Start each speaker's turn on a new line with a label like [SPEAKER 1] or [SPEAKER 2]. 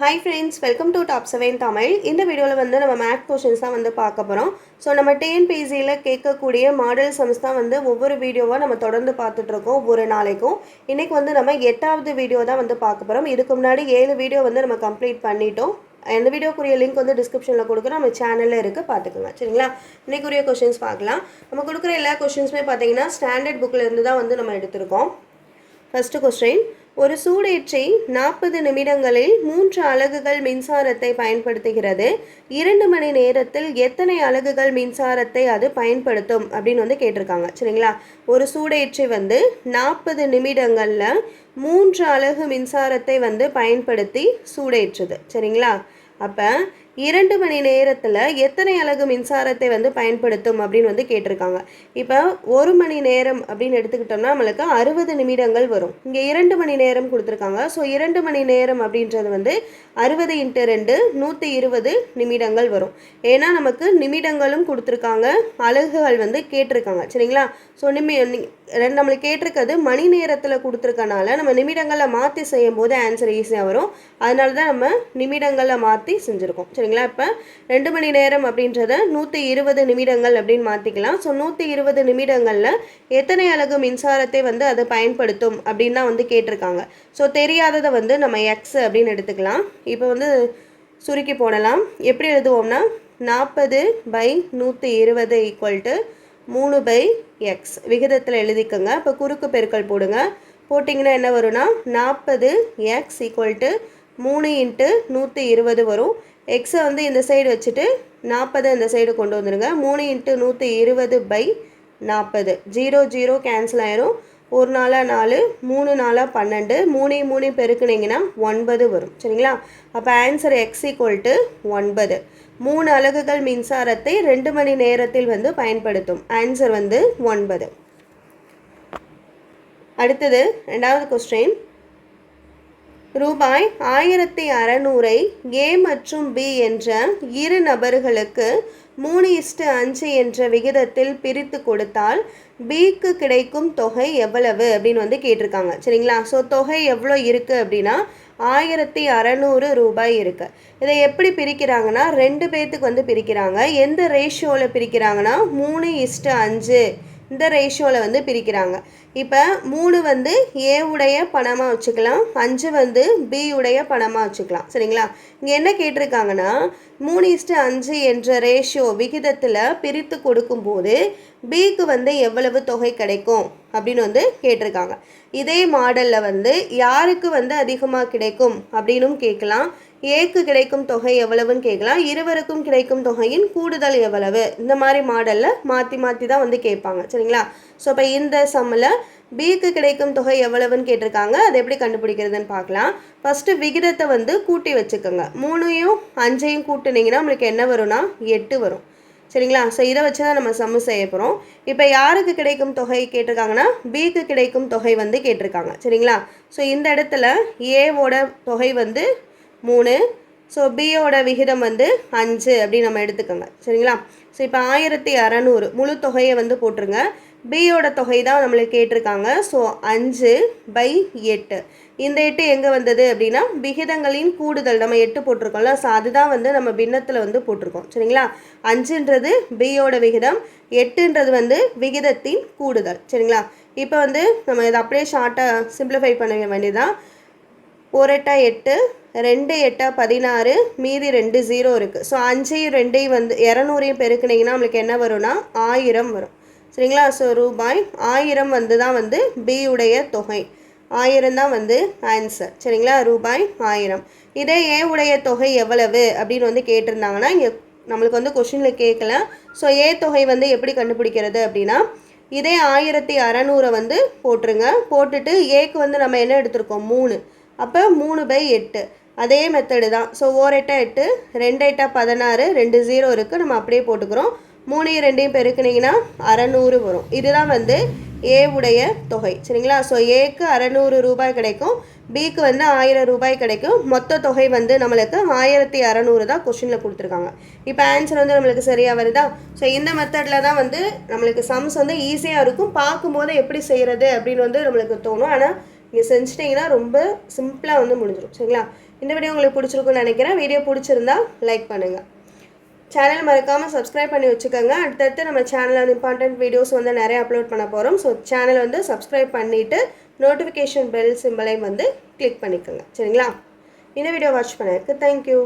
[SPEAKER 1] Hi friends welcome to top seven Tamil இந்த வீடியோவில் வந்து நம்ம மேத் கொஷின்ஸ் தான் வந்து பார்க்க போகிறோம் ஸோ நம்ம டிஎன்பிசியில் கேட்கக்கூடிய மாடல் சம்ஸ் தான் வந்து ஒவ்வொரு வீடியோவாக நம்ம தொடர்ந்து பார்த்துட்ருக்கோம் ஒவ்வொரு நாளைக்கும். இன்றைக்கி வந்து நம்ம எட்டாவது வீடியோ தான் வந்து பார்க்க போகிறோம் இதுக்கு முன்னாடி ஏழு வீடியோ வந்து நம்ம கம்ப்ளீட் பண்ணிட்டோம். அந்த வீடியோக்குரிய லிங்க் வந்து டிஸ்கிரிப்ஷனில் கொடுக்குறோம். நம்ம சேனலில் இருக்குது பார்த்துக்கலாம் சரிங்களா? இன்றைக்குரிய கொஷின்ஸ் பார்க்கலாம். நம்ம கொடுக்குற எல்லா கொஷின்ஸுமே பார்த்தீங்கன்னா ஸ்டாண்டர்ட் புக்கில் இருந்து தான் வந்து நம்ம எடுத்திருக்கோம். ஃபஸ்ட்டு கொஸ்டின் ஒரு சூடேற்றி நாற்பது நிமிடங்களில் மூன்று அலகுகள் மின்சாரத்தை பயன்படுத்துகிறது. இரண்டு மணி நேரத்தில் எத்தனை அலகுகள் மின்சாரத்தை அது பயன்படுத்தும் அப்படின்னு வந்து கேட்டிருக்காங்க. சரிங்களா? ஒரு சூடேற்றி வந்து நாற்பது நிமிடங்களில் மூன்று அலகு மின்சாரத்தை வந்து பயன்படுத்தி சூடேற்றுது. சரிங்களா? அப்போ இரண்டு மணி நேரத்தில் எத்தனை அலகு மின்சாரத்தை வந்து பயன்படுத்தும் அப்படின்னு வந்து கேட்டிருக்காங்க. இப்போ ஒரு மணி நேரம் அப்படின்னு எடுத்துக்கிட்டோம்னா நம்மளுக்கு அறுபது நிமிடங்கள் வரும். இங்கே இரண்டு மணி நேரம் கொடுத்துருக்காங்க. ஸோ இரண்டு மணி நேரம் அப்படின்றது வந்து அறுபது இன்ட்டு ரெண்டு நூற்றி இருபது நிமிடங்கள் வரும். ஏன்னா நமக்கு நிமிடங்களும் கொடுத்துருக்காங்க. அலகுகள் வந்து கேட்டிருக்காங்க. சரிங்களா? ஸோ நிமி ரெண்டு நம்மளுக்கு கேட்டிருக்கிறது மணி நேரத்தில் கொடுத்துருக்கனால நம்ம நிமிடங்களில் மாற்றி செய்யும் போது ஆன்சர் ஈஸியாக வரும். அதனால தான் நம்ம நிமிடங்களில் மாற்றி செஞ்சுருக்கோம். சரிங்களா? இப்போ ரெண்டு மணி நேரம் அப்படின்றத நூற்றி இருபது நிமிடங்கள் அப்படின்னு மாற்றிக்கலாம் ஸோ நூற்றி இருபது நிமிடங்களில் எத்தனை அலகு மின்சாரத்தை வந்து அது பயன்படுத்தும் அப்படின்னு தான் வந்து கேட்டிருக்காங்க. ஸோ தெரியாததை வந்து நம்ம எக்ஸ் அப்படின்னு எடுத்துக்கலாம். இப்போ வந்து சுருக்கி போடலாம். எப்படி எழுதுவோம்னா நாற்பது பை நூற்றி இருபது ஈக்குவல் டு மூணு பை எக்ஸ் விகிதத்தில் எழுதிக்கோங்க. இப்போ குறுக்கு பெருக்கல் போடுங்க. போட்டிங்கன்னா என்ன வரும்னா நாற்பது எக்ஸ் ஈக்குவல் டு மூணு இன்ட்டு நூற்றி இருபது வரும். எக்ஸை வந்து இந்த சைடு வச்சுட்டு நாற்பது இந்த சைடு கொண்டு வந்துடுங்க மூணு இன்ட்டு நூற்றி இருபது பை நாற்பது ஜீரோ ஜீரோ கேன்சல் ஆயிரும். ஒரு நாளாக நாலு மூணு நாளாக பன்னெண்டு. மூணு மூணு பெருக்குனீங்கன்னா ஒன்பது வரும். சரிங்களா? அப்போ ஆன்சர் எக்ஸ் ஈக்குவல் டு ஒன்பது. மூணு அலகுகள் மின்சாரத்தை ரெண்டு மணி நேரத்தில் வந்து பயன்படுத்தும். ஆன்சர் வந்து ஒன்பது. அடுத்தது ரெண்டாவது கொஸ்டின் ரூபாய் ஆயிரத்தி அறநூறை ஏ மற்றும் பி என்ற இரு நபர்களுக்கு மூணு இஸ்டு அஞ்சு என்ற விகிதத்தில் பிரித்து கொடுத்தால் பிக்கு கிடைக்கும் தொகை எவ்வளவு அப்படின்னு வந்து கேட்டிருக்காங்க. சரிங்களா? ஸோ தொகை எவ்வளோ இருக்குது அப்படின்னா ஆயிரத்தி அறநூறு ரூபாய் இருக்குது இதை எப்படி பிரிக்கிறாங்கன்னா ரெண்டு பேர்த்துக்கு வந்து பிரிக்கிறாங்க. எந்த ரேஷியோவில் பிரிக்கிறாங்கன்னா மூணு இஸ்டு அஞ்சு இந்த ரேஷியோவில் வந்து பிரிக்கிறாங்க. இப்போ மூணு வந்து ஏ உடைய பணமாக வச்சுக்கலாம். அஞ்சு வந்து பி உடைய பணமாக வச்சுக்கலாம். சரிங்களா? இங்கே என்ன கேட்டிருக்காங்கன்னா மூணு இஸ்ட்டு அஞ்சு என்ற ரேஷியோ விகிதத்தில் பிரித்து கொடுக்கும்போது பிக்கு வந்து எவ்வளவு தொகை கிடைக்கும்? அப்படின்னு வந்து கேட்டிருக்காங்க. இதே மாடலில் வந்து யாருக்கு வந்து அதிகமாக கிடைக்கும் அப்படின்னும் கேட்கலாம். ஏக்கு கிடைக்கும் தொகை எவ்வளவுன்னு கேட்கலாம். இருவருக்கும் கிடைக்கும் தொகையின் கூடுதல் எவ்வளவு? இந்த மாதிரி மாடலில் மாற்றி மாற்றி தான் வந்து கேட்பாங்க. சரிங்களா? ஸோ இப்போ இந்த சம்மில் பிக்கு கிடைக்கும் தொகை எவ்வளவுன்னு கேட்டிருக்காங்க. அதை எப்படி கண்டுபிடிக்கிறதுன்னு பார்க்கலாம். ஃபஸ்ட்டு விகிதத்தை வந்து கூட்டி வச்சுக்கோங்க. மூணையும் அஞ்சையும் கூட்டினீங்கன்னா நம்மளுக்கு என்ன வரும்னா? எட்டு வரும். சரிங்களா? ஸோ இதை வச்சு தான் நம்ம சம்மு செய்ய போகிறோம் இப்போ யாருக்கு கிடைக்கும் தொகை கேட்டிருக்காங்கன்னா பிக்கு கிடைக்கும் தொகை வந்து கேட்டிருக்காங்க. சரிங்களா? ஸோ இந்த இடத்துல ஏவோட தொகை வந்து மூணு. ஸோ பியோட விகிதம் வந்து அஞ்சு அப்படின்னு நம்ம எடுத்துக்கோங்க. சரிங்களா? ஸோ இப்போ ஆயிரத்தி அறநூறு முழு தொகையை வந்து போட்டுருங்க. பியோட தொகை தான் நம்மளுக்கு கேட்டிருக்காங்க. ஸோ அஞ்சு பை எட்டு. இந்த எட்டு எங்கே வந்தது அப்படின்னா விகிதங்களின் கூடுதல். நம்ம எட்டு போட்டிருக்கோம்ல ஸோ அதுதான் வந்து நம்ம பின்னத்தில் வந்து போட்டிருக்கோம். சரிங்களா? அஞ்சுன்றது பியோட விகிதம் எட்டுன்றது வந்து விகிதத்தின் கூடுதல். சரிங்களா? இப்போ வந்து நம்ம இதை அப்படியே ஷார்ட்டாக சிம்பிளிஃபை பண்ண வேண்டியதான் ஒரு எட்டா எட்டு ரெண்டு எட்டா பதினாறு மீதி ரெண்டு ஜீரோ இருக்குது ஸோ அஞ்சையும் ரெண்டையும் வந்து இரநூறையும் பெருக்குனீங்கன்னா நம்மளுக்கு என்ன வரும்னா ஆயிரம் வரும். சரிங்களா? ஸோ ரூபாய் ஆயிரம் வந்து தான் வந்து பி உடைய தொகை. ஆயிரம் தான் வந்து ஆன்சர் சரிங்களா? ரூபாய் ஆயிரம். இதே ஏ உடைய தொகை எவ்வளவு? அப்படின்னு வந்து கேட்டிருந்தாங்கன்னா இங்கே நம்மளுக்கு வந்து கொஷினில் கேட்கல ஸோ ஏ தொகை வந்து எப்படி கண்டுபிடிக்கிறது அப்படின்னா இதே ஆயிரத்தி அறநூறை வந்து போட்டுருங்க. போட்டுட்டு ஏக்கு வந்து நம்ம என்ன எடுத்திருக்கோம்? மூணு. அப்போ மூணு பை எட்டு. அதே மெத்தடு தான். ஸோ ஓர் எட்டா எட்டு ரெண்டு எட்டா பதினாறு ரெண்டு ஜீரோ இருக்குது நம்ம அப்படியே போட்டுக்கிறோம். மூணையும் ரெண்டையும் பெருக்குனிங்கன்னா அறநூறு வரும். இதுதான் வந்து ஏ உடைய தொகை. சரிங்களா? ஸோ ஏக்கு அறநூறு ரூபாய் கிடைக்கும். பிக்கு வந்து ஆயிரம் ரூபாய் கிடைக்கும். மொத்த தொகை வந்து நம்மளுக்கு ஆயிரத்தி அறநூறு தான் கொஷினில் கொடுத்துருக்காங்க. இப்போ ஆன்சர் வந்து நம்மளுக்கு சரியாக வருதா? ஸோ இந்த மெத்தடில் தான் வந்து நம்மளுக்கு சம்ஸ் வந்து ஈஸியாக இருக்கும். பார்க்கும்போது எப்படி செய்கிறது அப்படின்னு வந்து நம்மளுக்கு தோணும். ஆனால் நீங்கள் செஞ்சிட்டிங்கன்னா ரொம்ப சிம்பிளாக வந்து முடிஞ்சிடும் சரிங்களா? இந்த வீடியோ உங்களுக்கு பிடிச்சிருக்குன்னு நினைக்கிறேன். வீடியோ பிடிச்சிருந்தா லைக் பண்ணுங்கள் சேனல் மறக்காமல் சப்ஸ்கிரைப் பண்ணி வச்சுக்கோங்க. அடுத்தடுத்து நம்ம சேனலில் இம்பார்ட்டன்ட் வீடியோஸ் வந்து நிறைய அப்லோட் பண்ண போகிறோம் ஸோ சேனல் வந்து சப்ஸ்கிரைப் பண்ணிவிட்டு நோட்டிஃபிகேஷன் பெல் சிம்பிளையும் வந்து கிளிக் பண்ணிக்கோங்க. சரிங்களா? இந்த வீடியோ வாட்ச் பண்ணதுக்கு தேங்க்யூ